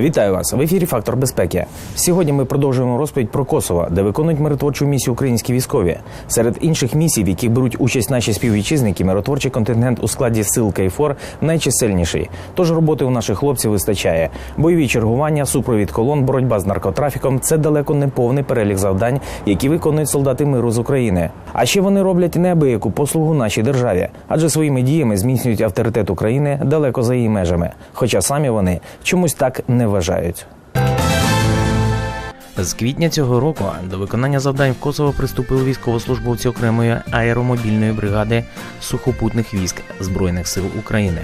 Вітаю вас в ефірі Фактор безпеки. Сьогодні ми продовжуємо розповідь про Косово, де виконують миротворчу місію українські військові. Серед інших місій, в яких беруть участь наші співвітчизники, миротворчий контингент у складі сил КФОР найчисельніший. Тож роботи у наших хлопців вистачає. Бойові чергування, супровід колон, боротьба з наркотрафіком це далеко не повний перелік завдань, які виконують солдати миру з України. А ще вони роблять неабияку послугу нашій державі, адже своїми діями зміцнюють авторитет України далеко за її межами. Хоча самі вони чомусь так не вважають. З квітня цього року до виконання завдань в Косово приступили військовослужбовці окремої аеромобільної бригади сухопутних військ Збройних сил України.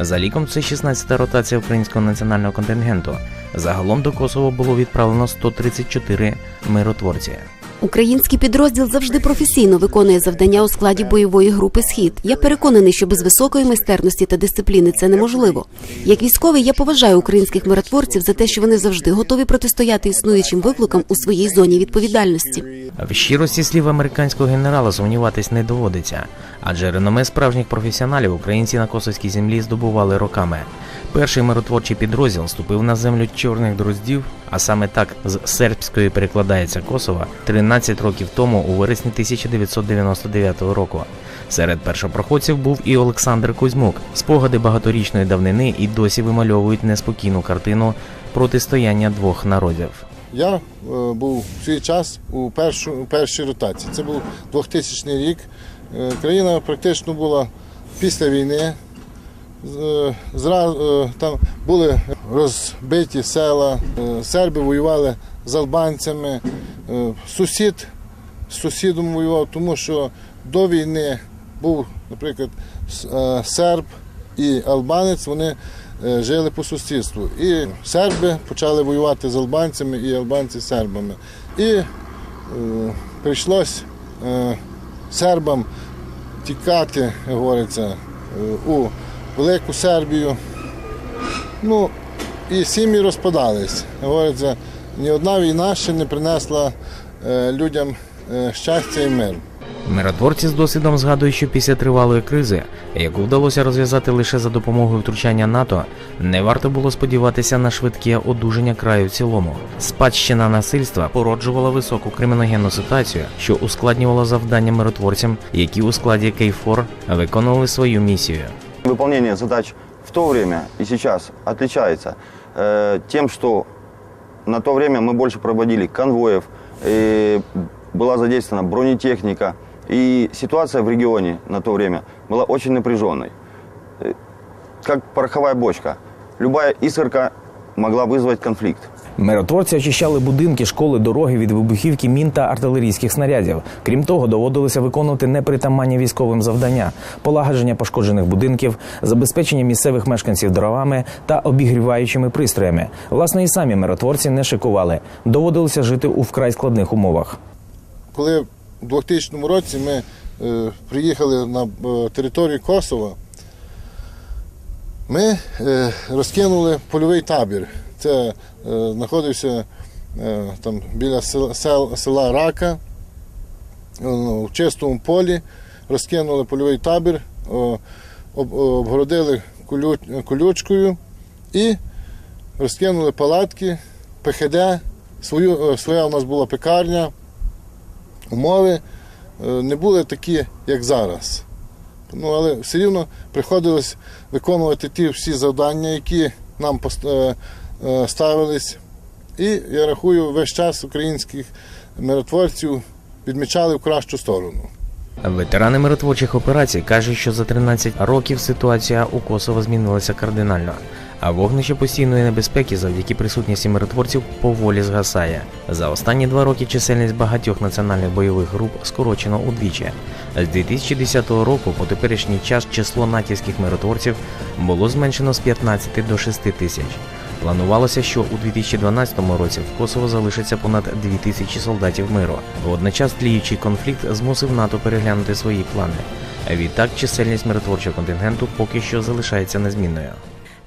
За ліком це 16-та ротація українського національного контингенту. Загалом до Косово було відправлено 134 миротворці. Український підрозділ завжди професійно виконує завдання у складі бойової групи Схід. Я переконаний, що без високої майстерності та дисципліни це неможливо. Як військовий, я поважаю українських миротворців за те, що вони завжди готові протистояти існуючим викликам у своїй зоні відповідальності. В щирості слів американського генерала сумніватись не доводиться, адже реноме справжніх професіоналів українці на косовській землі здобували роками. Перший миротворчий підрозділ ступив на землю чорних дроздів, а саме так з сербської перекладається Косова 13 років тому у вересні 1999 року. Серед першопроходців був і Олександр Кузьмук. Спогади багаторічної давнини і досі вимальовують неспокійну картину протистояння двох народів. Я е, був свій час у, першу, у першій ротації. Це був 2000 рік. Е, країна практично була після війни. Е, Зра, е, там були розбиті села, серби воювали з албанцями, сусід з сусідом воював, тому що до війни був, наприклад, е, серб і албанець, вони е, жили по сусідству. І серби почали воювати з албанцями, і албанці з сербами. І е, прийшлось е, сербам тікати, як говориться, е, у Велику Сербію. Ну, і сім'ї розпадались. Говориться, ні одна війна ще не принесла е, людям е, щастя і мир. Миротворці з досвідом згадують, що після тривалої кризи, яку вдалося розв'язати лише за допомогою втручання НАТО, не варто було сподіватися на швидке одужання краю в цілому. Спадщина насильства породжувала високу криміногенну ситуацію, що ускладнювала завдання миротворцям, які у складі Кейфор виконували свою місію. Выполнение задач в то время сейчас отличается э, тем, что на то время мы больше проводили конвоев, была задействована бронетехника, и ситуация в регионе на то время была очень напряженной. Э, Как пороховая бочка. Любая искорка могла вызвать конфликт. Миротворці очищали будинки, школи, дороги від вибухівки, мін та артилерійських снарядів. Крім того, доводилося виконувати непритаманні військовим завдання, полагодження пошкоджених будинків, забезпечення місцевих мешканців дровами та обігріваючими пристроями. Власне, і самі миротворці не шикували. Доводилося жити у вкрай складних умовах. Коли в 2000 році ми е, приїхали на е, територію Косова, ми е, розкинули польовий табір. Це е, знаходився е, там біля села, сел- села Рака, е, ну, в чистому полі, розкинули польовий табір, обгородили колю, колючкою і розкинули палатки, ПХД. Свою, своя у нас була пекарня умови не були такі, як зараз. Ну, але все рівно приходилось виконувати ті всі завдання, які нам пост- е, ставились. І я рахую, весь час українських миротворців відмічали в кращу сторону. Ветерани миротворчих операцій кажуть, що за 13 років ситуація у Косово змінилася кардинально. А вогнище постійної небезпеки завдяки присутності миротворців поволі згасає. За останні два роки чисельність багатьох національних бойових груп скорочено удвічі. З 2010 року по теперішній час число натівських миротворців було зменшено з 15 до 6 тисяч. Планувалося, що у 2012 році в Косово залишиться понад 2 тисячі солдатів миру. Водночас тліючий конфлікт змусив НАТО переглянути свої плани. Відтак чисельність миротворчого контингенту поки що залишається незмінною.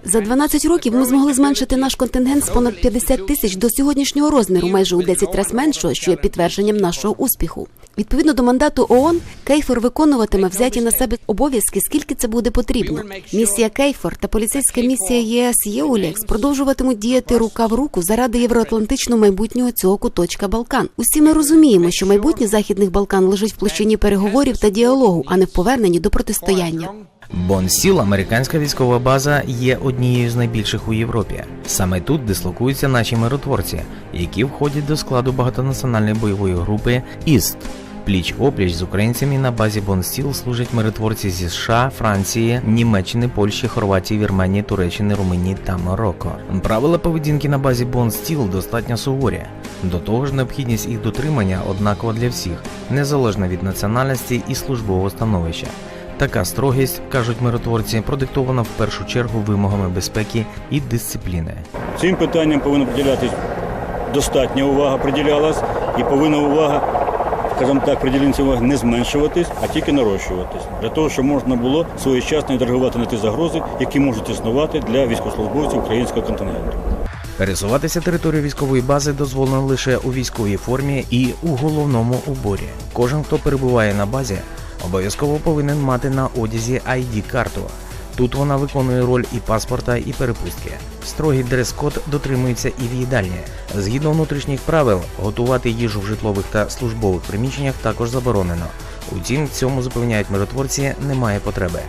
За 12 років ми змогли зменшити наш контингент з понад 50 тисяч до сьогоднішнього розміру, майже у 10 разів меншого, що є підтвердженням нашого успіху. Відповідно до мандату ООН, Кейфор виконуватиме взяті на себе обов'язки, скільки це буде потрібно. Місія Кейфор та поліцейська місія ЄС ЄУЛЕКС продовжуватимуть діяти рука в руку заради євроатлантичного майбутнього цього куточка Балкан. Усі ми розуміємо, що майбутнє західних Балкан лежить в площині переговорів та діалогу, а не в поверненні до протистояння. Бонстіл, американська військова база, є однією з найбільших у Європі. Саме тут дислокуються наші миротворці, які входять до складу багатонаціональної бойової групи ІСТ. Пліч опліч з українцями на базі Бонстіл служать миротворці зі США, Франції, Німеччини, Польщі, Хорватії, Вірменії, Туреччини, Румунії та Марокко. Правила поведінки на базі Бонстіл достатньо суворі. До того ж, необхідність їх дотримання однакова для всіх, незалежно від національності і службового становища. Така строгість, кажуть миротворці, продиктована в першу чергу вимогами безпеки і дисципліни. Цим питанням повинна приділятись достатня увага приділялась і повинна увага, скажімо так, приділення уваги не зменшуватись, а тільки нарощуватись. Для того, щоб можна було своєчасно відреагувати на ті загрози, які можуть існувати для військовослужбовців українського континенту. Пересуватися територією військової бази дозволено лише у військовій формі і у головному уборі. Кожен, хто перебуває на базі, обов'язково повинен мати на одязі ID-карту. Тут вона виконує роль і паспорта, і перепустки. Строгий дрес-код дотримується і в їдальні. Згідно внутрішніх правил, готувати їжу в житлових та службових приміщеннях також заборонено. Утім, цьому запевняють миротворці, немає потреби.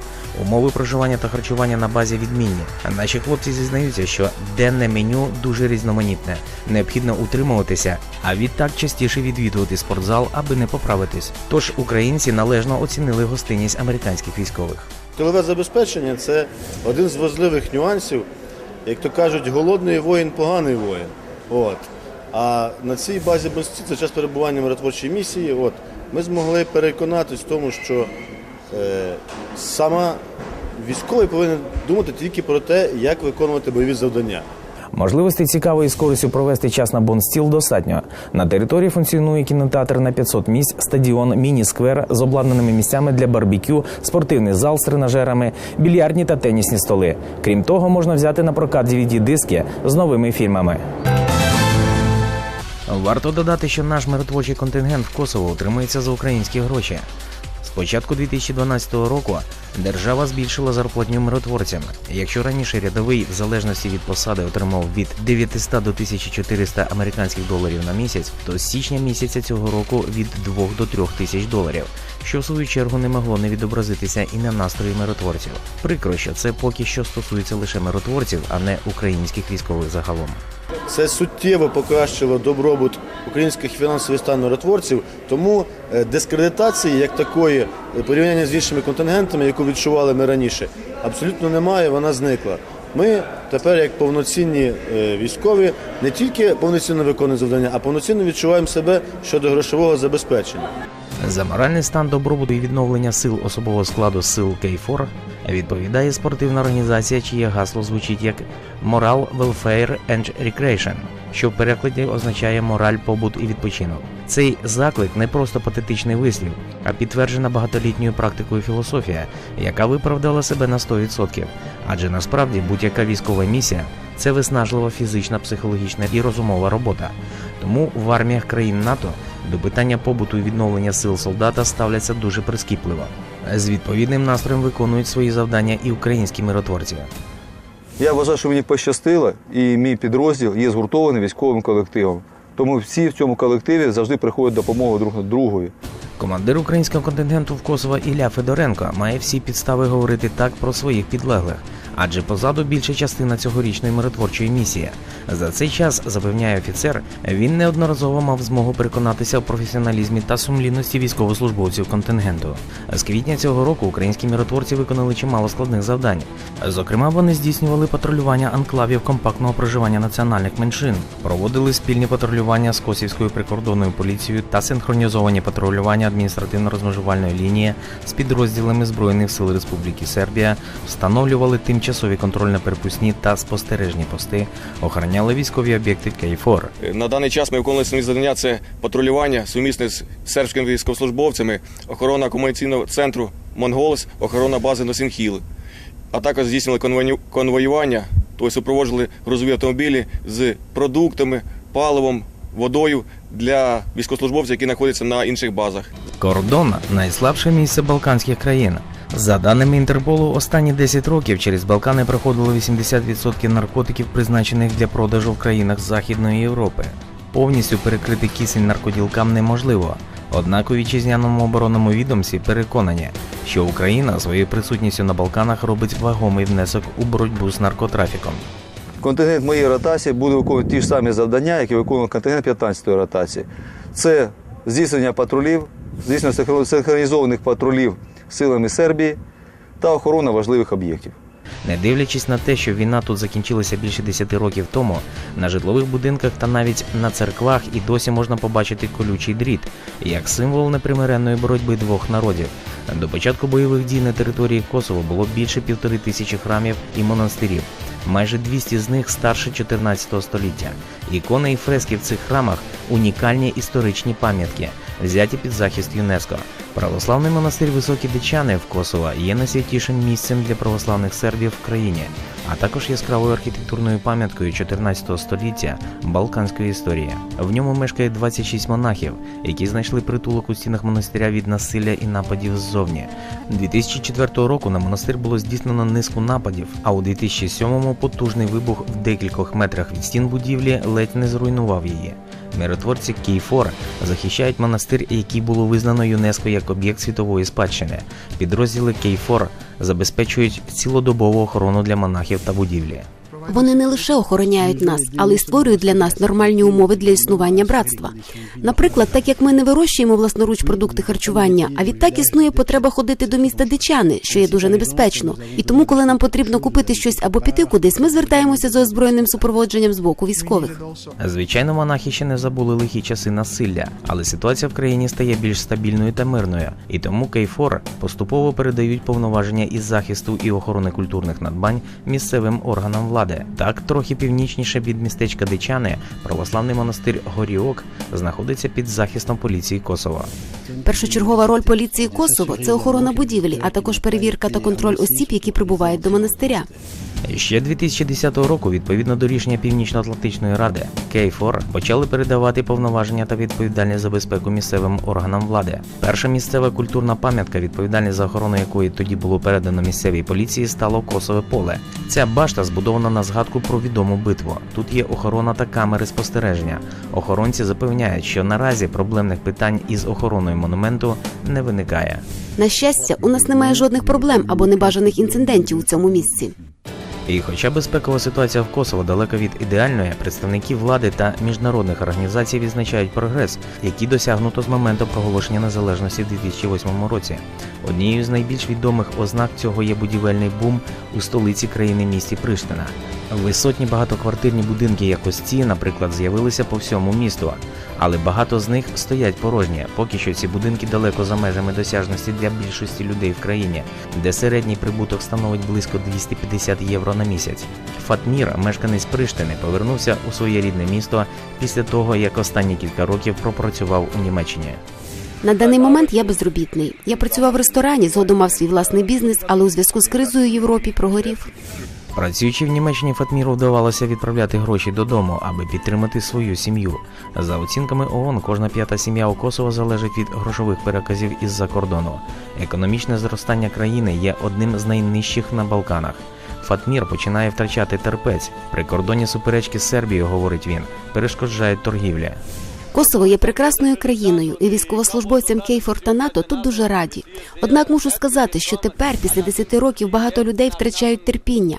Умови проживання та харчування на базі відмінні. Наші хлопці зізнаються, що денне меню дуже різноманітне. Необхідно утримуватися, а відтак частіше відвідувати спортзал, аби не поправитись. Тож українці належно оцінили гостинність американських військових. Тилове забезпечення це один з важливих нюансів, як то кажуть, голодний воїн, поганий воїн. От. А на цій базі Бонсті, за час перебування миротворчої місії, от, ми змогли переконатись в тому, що е, сама військовий повинен думати тільки про те, як виконувати бойові завдання. Можливостей цікаво і з користю провести час на Бонстіл достатньо. На території функціонує кінотеатр на 500 місць, стадіон, міні-сквер з обладнаними місцями для барбекю, спортивний зал з тренажерами, більярдні та тенісні столи. Крім того, можна взяти на прокат DVD-диски з новими фільмами. Варто додати, що наш миротворчий контингент в Косово утримується за українські гроші. З початку 2012 року держава збільшила зарплатню миротворцям. Якщо раніше рядовий, в залежності від посади, отримав від 900 до 1400 американських доларів на місяць, то з січня місяця цього року від 2 до 3 тисяч доларів, що в свою чергу не могло не відобразитися і на настрої миротворців. Прикро, що це поки що стосується лише миротворців, а не українських військових загалом. Це суттєво покращило добробут українських фінансових стан миротворців, тому е, дискредитації як такої порівняння з іншими контингентами, яку відчували ми раніше, абсолютно немає, вона зникла. Ми тепер, як повноцінні е, військові, не тільки повноцінно виконуємо завдання, а повноцінно відчуваємо себе щодо грошового забезпечення. За моральний стан добробуту і відновлення сил особового складу сил Кейфор відповідає спортивна організація, чиє гасло звучить як Moral, Welfare and Recreation, що в перекладі означає мораль, побут і відпочинок. Цей заклик не просто патетичний вислів, а підтверджена багатолітньою практикою філософія, яка виправдала себе на 100%. Адже насправді будь-яка військова місія це виснажлива фізична, психологічна і розумова робота. Тому в арміях країн НАТО до питання побуту і відновлення сил солдата ставляться дуже прискіпливо. З відповідним настроєм виконують свої завдання і українські миротворці. Я вважаю, що мені пощастило, і мій підрозділ є згуртований військовим колективом. Тому всі в цьому колективі завжди приходять допомогу друг на другові. Командир українського контингенту в Косово Ілля Федоренко має всі підстави говорити так про своїх підлеглих, адже позаду більша частина цьогорічної миротворчої місії. За цей час, запевняє офіцер, він неодноразово мав змогу переконатися в професіоналізмі та сумлінності військовослужбовців контингенту. З квітня цього року українські миротворці виконали чимало складних завдань. Зокрема, вони здійснювали патрулювання анклавів компактного проживання національних меншин, проводили спільні патрулювання з Косівською прикордонною поліцією та синхронізовані патрулювання адміністративно-розмежувальної лінії з підрозділами Збройних сил Республіки Сербія, встановлювали тимчасові контрольно-перепускні та спостережні пости, охороняли військові об'єкти Кейфор. На даний час ми виконували свої завдання. Це патрулювання сумісне з сербськими військовослужбовцями, охорона комунікаційного центру Монголос, охорона бази Носінхіл. а також здійснили конвою- конвоювання, тобто супроводжували грузові автомобілі з продуктами, паливом, водою для військовослужбовців, які знаходяться на інших базах. Кордон найслабше місце Балканських країн. За даними Інтерполу, останні 10 років через Балкани проходило 80% наркотиків, призначених для продажу в країнах Західної Європи. Повністю перекрити кисень наркоділкам неможливо. Однак у вітчизняному оборонному відомстві переконані, що Україна своєю присутністю на Балканах робить вагомий внесок у боротьбу з наркотрафіком. Контингент моєї ротації буде виконувати ті ж самі завдання, які виконував контингент 15-ї ротації. Це здійснення патрулів, здійснення синхро- синхронізованих патрулів силами Сербії та охорона важливих об'єктів. Не дивлячись на те, що війна тут закінчилася більше 10 років тому, на житлових будинках та навіть на церквах і досі можна побачити колючий дріт як символ непримиренної боротьби двох народів. До початку бойових дій на території Косово було більше півтори тисячі храмів і монастирів. Майже 200 з них старше 14 століття. Ікони і фрески в цих храмах унікальні історичні пам'ятки, взяті під захист ЮНЕСКО. Православний монастир Високі Дичани в Косово є найсвятішим місцем для православних сербів в країні, а також яскравою архітектурною пам'яткою 14 століття балканської історії. В ньому мешкає 26 монахів, які знайшли притулок у стінах монастиря від насилля і нападів ззовні. 2004 року на монастир було здійснено низку нападів, а у 2007-му потужний вибух в декількох метрах від стін будівлі ледь не зруйнував її. Миротворці Кейфор захищають монастир, який було визнано ЮНЕСКО як об'єкт світової спадщини. Підрозділи Кейфор забезпечують цілодобову охорону для монахів та будівлі. Вони не лише охороняють нас, але й створюють для нас нормальні умови для існування братства. Наприклад, так як ми не вирощуємо власноруч продукти харчування, а відтак існує потреба ходити до міста Дичани, що є дуже небезпечно. І тому, коли нам потрібно купити щось або піти кудись, ми звертаємося за озброєним супроводженням з боку військових. Звичайно, монахи ще не забули лихі часи насилля, але ситуація в країні стає більш стабільною та мирною, і тому Кейфор поступово передають повноваження із захисту і охорони культурних надбань місцевим органам влади. Так, трохи північніше від містечка Дичани, православний монастир Горіок знаходиться під захистом поліції Косова. Першочергова роль поліції Косово це охорона будівлі, а також перевірка та контроль осіб, які прибувають до монастиря. Ще 2010 року, відповідно до рішення Північно-Атлантичної ради, Кейфор почали передавати повноваження та відповідальність за безпеку місцевим органам влади. Перша місцева культурна пам'ятка, відповідальність за охорону якої тоді було передано місцевій поліції, стало Косове поле. Ця башта збудована на згадку про відому битву. Тут є охорона та камери спостереження. Охоронці запевняють, що наразі проблемних питань із охороною монументу не виникає. На щастя, у нас немає жодних проблем або небажаних інцидентів у цьому місці. І хоча безпекова ситуація в Косово далека від ідеальної, представники влади та міжнародних організацій відзначають прогрес, який досягнуто з моменту проголошення незалежності в 2008 році. Однією з найбільш відомих ознак цього є будівельний бум у столиці країни місті Приштина. Висотні багатоквартирні будинки якось ці, наприклад, з'явилися по всьому місту, але багато з них стоять порожні. Поки що ці будинки далеко за межами досяжності для більшості людей в країні, де середній прибуток становить близько 250 євро на місяць. Фатмір, мешканець Приштини, повернувся у своє рідне місто після того, як останні кілька років пропрацював у Німеччині. На даний момент я безробітний. Я працював в ресторані, згодом мав свій власний бізнес, але у зв'язку з кризою в Європі прогорів. Працюючи в Німеччині, Фатміру вдавалося відправляти гроші додому, аби підтримати свою сім'ю. За оцінками ООН, кожна п'ята сім'я у Косово залежить від грошових переказів із-за кордону. Економічне зростання країни є одним з найнижчих на Балканах. Фатмір починає втрачати терпець. Прикордонні суперечки з Сербією, говорить він, перешкоджають торгівлі. Косово є прекрасною країною, і військовослужбовцям Кейфор та НАТО тут дуже раді. Однак мушу сказати, що тепер, після 10 років, багато людей втрачають терпіння,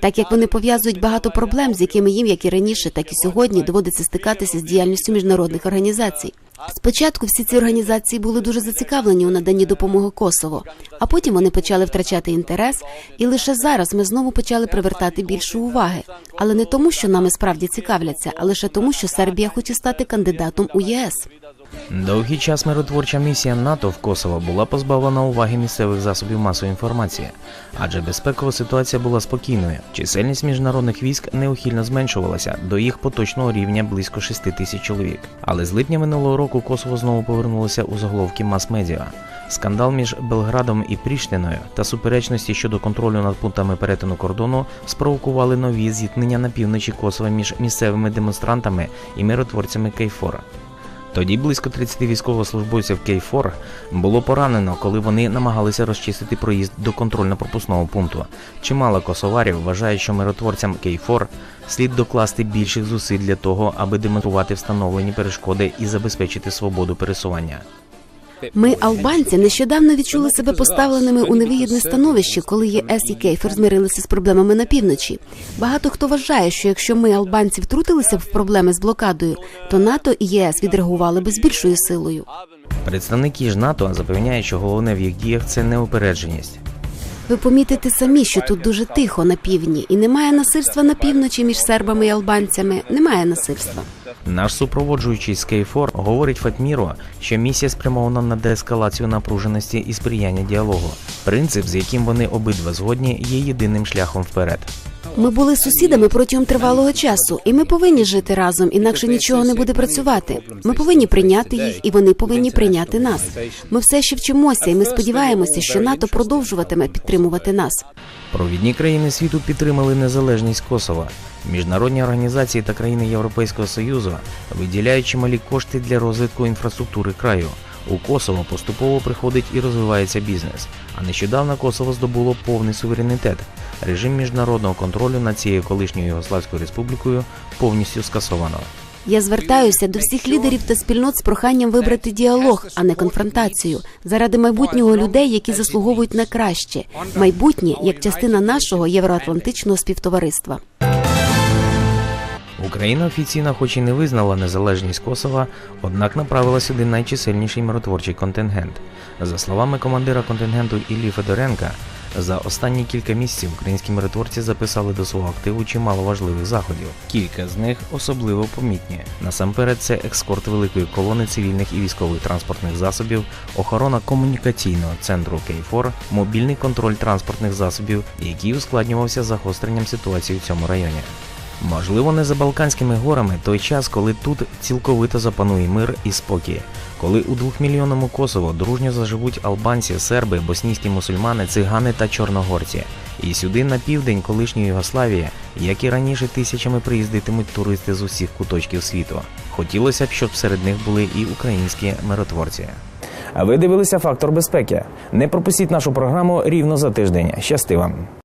так як вони пов'язують багато проблем, з якими їм, як і раніше, так і сьогодні, доводиться стикатися з діяльністю міжнародних організацій. Спочатку всі ці організації були дуже зацікавлені у наданні допомоги Косово, а потім вони почали втрачати інтерес, і лише зараз ми знову почали привертати більше уваги. Але не тому, що нами справді цікавляться, а лише тому, що Сербія хоче стати кандидатом у ЄС. Довгий час миротворча місія НАТО в Косово була позбавлена уваги місцевих засобів масової інформації, адже безпекова ситуація була спокійною. Чисельність міжнародних військ неухильно зменшувалася до їх поточного рівня близько 6 тисяч чоловік. Але з липня минулого року Косово знову повернулося у заголовки мас-медіа. Скандал між Белградом і Пріштиною та суперечності щодо контролю над пунктами перетину кордону спровокували нові зіткнення на півночі Косова між місцевими демонстрантами і миротворцями Кейфора. Тоді близько 30 військовослужбовців Кейфор було поранено, коли вони намагалися розчистити проїзд до контрольно-пропускного пункту. Чимало косоварів вважають, що миротворцям Кейфор слід докласти більших зусиль для того, аби демонструвати встановлені перешкоди і забезпечити свободу пересування. Ми, албанці, нещодавно відчули себе поставленими у невигідне становище, коли ЄС і Кейфер змирилися з проблемами на півночі. Багато хто вважає, що якщо ми, албанці, втрутилися в проблеми з блокадою, то НАТО і ЄС відреагували би з більшою силою. Представники ж НАТО запевняють, що головне в їх діях це неупередженість. Ви помітите самі, що тут дуже тихо на півдні, і немає насильства на півночі між сербами і албанцями. Немає насильства. Наш супроводжуючий з Кейфор говорить Фатміро, що місія спрямована на деескалацію напруженості і сприяння діалогу. Принцип, з яким вони обидва згодні, є єдиним шляхом вперед. Ми були сусідами протягом тривалого часу, і ми повинні жити разом, інакше нічого не буде працювати. Ми повинні прийняти їх, і вони повинні прийняти нас. Ми все ще вчимося, і ми сподіваємося, що НАТО продовжуватиме підтримувати нас. Провідні країни світу підтримали незалежність Косова. Міжнародні організації та країни Європейського Союзу виділяють чималі кошти для розвитку інфраструктури краю. У Косово поступово приходить і розвивається бізнес. А нещодавно Косово здобуло повний суверенітет. Режим міжнародного контролю над цією колишньою Югославською республікою повністю скасовано. Я звертаюся до всіх лідерів та спільнот з проханням вибрати діалог, а не конфронтацію, заради майбутнього людей, які заслуговують на краще, майбутнє як частина нашого євроатлантичного співтовариства. Україна офіційно, хоч і не визнала незалежність Косова, однак направила сюди найчисельніший миротворчий контингент. За словами командира контингенту Іллі Федоренка, за останні кілька місяців українські миротворці записали до свого активу чимало важливих заходів. Кілька з них особливо помітні. Насамперед, це екскорт великої колони цивільних і військових транспортних засобів, охорона комунікаційного центру Кейфор, мобільний контроль транспортних засобів, який ускладнювався загостренням ситуації в цьому районі. Можливо, не за Балканськими горами той час, коли тут цілковито запанує мир і спокій, коли у двохмільйонному Косово дружньо заживуть албанці, серби, боснійські мусульмани, цигани та чорногорці. І сюди на південь колишньої Югославії, як і раніше, тисячами приїздитимуть туристи з усіх куточків світу. Хотілося б, щоб серед них були і українські миротворці. А ви дивилися фактор безпеки? Не пропустіть нашу програму рівно за тиждень. Щасти вам!